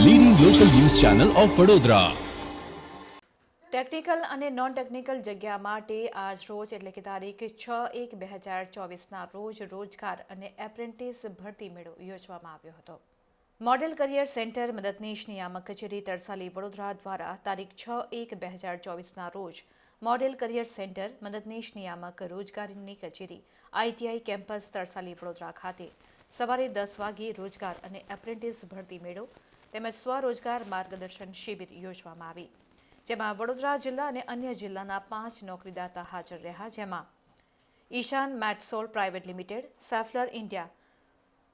Channel of Vadodara technical અને non technical જગ્યા માટે આજ રોજ, એટલે કે તારીખ છ એક બે હજાર ચોવીસના રોજ રોજગાર અને એપ્રેન્ટિસ ભરતી મેળો યોજવામાં આવ્યો હતો. મોડેલ કરિયર સેન્ટર મદદનીશ નિયામક કચેરી તરસાલી વડોદરા દ્વારા તારીખ છ એક બે હજાર ચોવીસના રોજ મોડેલ કરિયર સેન્ટર મદદનીશ નિયામક રોજગારીની કચેરી આઈટીઆઈ કેમ્પસ તરસાલી વડોદરા ખાતે સવારે દસ વાગ્યે રોજગાર અને એપ્રેન્ટિસ ભરતી મેળો તેમજ સ્વરોજગાર માર્ગદર્શન શિબિર યોજવામાં આવી, જેમાં વડોદરા જિલ્લા અને અન્ય જિલ્લાના પાંચ નોકરીદાતા હાજર રહ્યા. જેમાં Ishan Metsol private limited, Schaeffler India,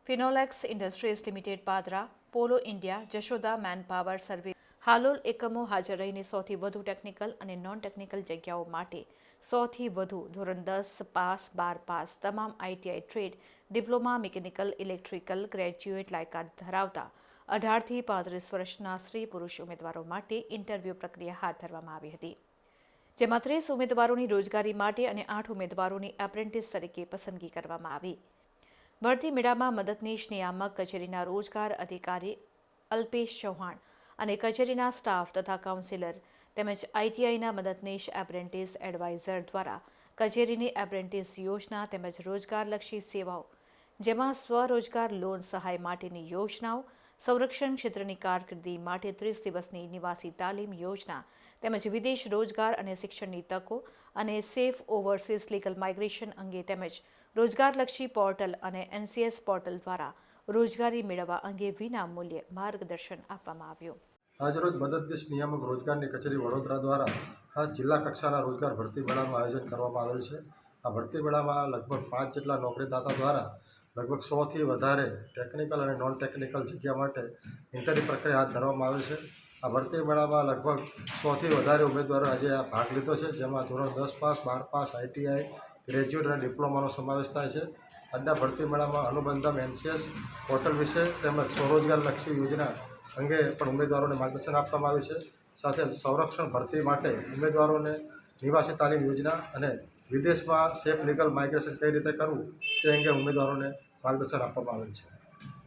Finolex industries limited, Padra, polo India, Jashoda manpower service, Halol એકમો હાજર રહીને સૌથી વધુ ટેકનિકલ અને નોન ટેકનિકલ જગ્યાઓ માટે સૌથી વધુ ધોરણ દસ પાસ બાર પાસ તમામ ITI trade, diploma, mechanical, electrical, graduate લાયકાત ધરાવતા અઢારથી પાંત્રીસ વર્ષના સ્ત્રી પુરુષ ઉમેદવારો માટે ઇન્ટરવ્યૂ પ્રક્રિયા હાથ ધરવામાં આવી હતી. જેમાં ત્રીસ ઉમેદવારોની રોજગારી માટે અને આઠ ઉમેદવારોની એપ્રેન્ટિસ તરીકે પસંદગી કરવામાં આવી. ભરતી મેળામાં મદદનીશ નિયામક, કચેરીના રોજગાર અધિકારી અલ્પેશ ચૌહાણ અને કચેરીના સ્ટાફ તથા કાઉન્સિલર તેમજ આઈટીઆઈના મદદનીશ એપ્રેન્ટિસ એડવાઇઝર દ્વારા કચેરીની એપ્રેન્ટિસ યોજના તેમજ રોજગારલક્ષી સેવાઓ, જેમાં સ્વરોજગાર લોન સહાય માટેની યોજનાઓ સંરક્ષણ ક્ષેત્રની કારકિર્દી માટે ત્રીસ દિવસની નિવાસી તાલીમ યોજના તેમજ વિદેશ રોજગાર અને શિક્ષણની તકો અને સેફ ઓવરસીઝ લીગલ માઇગ્રેશન અંગે તેમજ રોજગારલક્ષી પોર્ટલ અને એનસીએસ પોર્ટલ દ્વારા રોજગારી મેળવવા અંગે વિના મૂલ્યે માર્ગદર્શન આપવામાં આવ્યું. આજરોજ મદદનીશ નિયામક રોજગારની કચેરી વડોદરા દ્વારા ખાસ જિલ્લા કક્ષાના રોજગાર ભરતી મેળાનું આયોજન કરવામાં આવેલ છે. આ ભરતી મેળામાં લગભગ પાંચ જેટલા નોકરીદાતા દ્વારા લગભગ સોથી વધારે ટેકનિકલ અને નોન ટેકનિકલ જગ્યા માટે ઇન્ટરવ્યૂ પ્રક્રિયા હાથ ધરવામાં આવે છે. આ ભરતી મેળામાં લગભગ સોથી વધારે ઉમેદવારો આજે આ ભાગ લીધો છે, જેમાં ધોરણ દસ પાસ, બાર પાસ આઈટીઆઈ ગ્રેજ્યુએટ અને ડિપ્લોમાનો સમાવેશ થાય છે. આજના ભરતી મેળામાં અનુબંધમ એનસીએસ પોર્ટલ વિશે તેમજ સ્વરોજગારલક્ષી યોજના અંગે પણ ઉમેદવારોને માર્ગદર્શન આપવામાં આવ્યું છે. સાથે સંરક્ષણ ભરતી માટે ઉમેદવારોને નિવાસી તાલીમ યોજના અને વિદેશમાં સેફ લીગલ માઇગ્રેશન કઈ રીતે કરવું તે અંગે ઉમેદવારોને માર્ગદર્શન આપવામાં આવેલ છે.